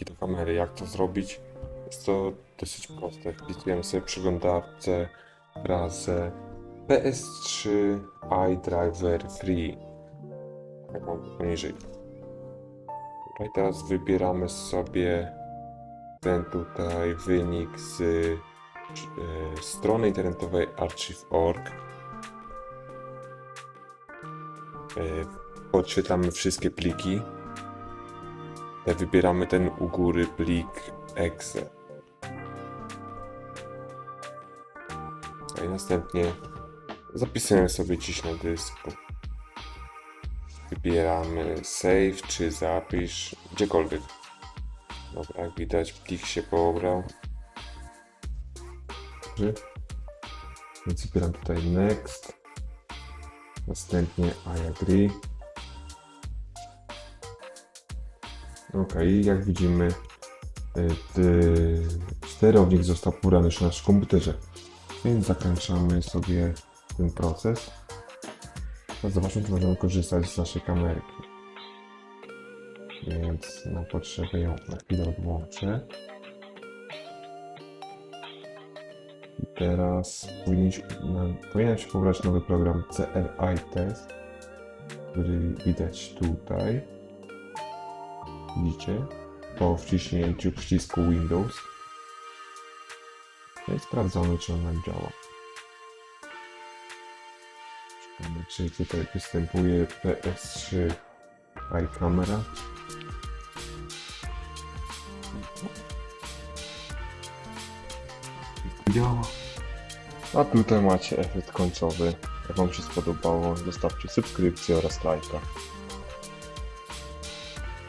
pliki do kamery. Jak to zrobić? Jest to dosyć proste. Wpisujemy sobie w przeglądarce frazę PS3 iDriver Free. Jak mam poniżej. No i teraz wybieramy sobie ten tutaj wynik z e, strony internetowej archive.org. E, podświetlamy wszystkie pliki. Tutaj wybieramy ten u góry plik exe. I następnie zapisujemy sobie dziś na dysku. Wybieramy save czy zapisz, gdziekolwiek. Dobra, jak widać plik się pobrał. Więc wybieram tutaj next. Następnie I agree. Ok, jak widzimy, sterownik został pobrany już na naszym komputerze. Więc zakończamy sobie ten proces. Zobaczmy, czy możemy korzystać z naszej kamerki. Więc na potrzebę ją na chwilę odłączę. I teraz na- powinien się pobrać nowy program CLI Test, który widać tutaj. Po wciśnięciu przycisku Windows. No i sprawdzamy, czy on nam działa. Szukamy, czy tutaj występuje PS3 iCamera. Działa. A tutaj macie efekt końcowy. Jak Wam się spodobało, zostawcie subskrypcję oraz lajka.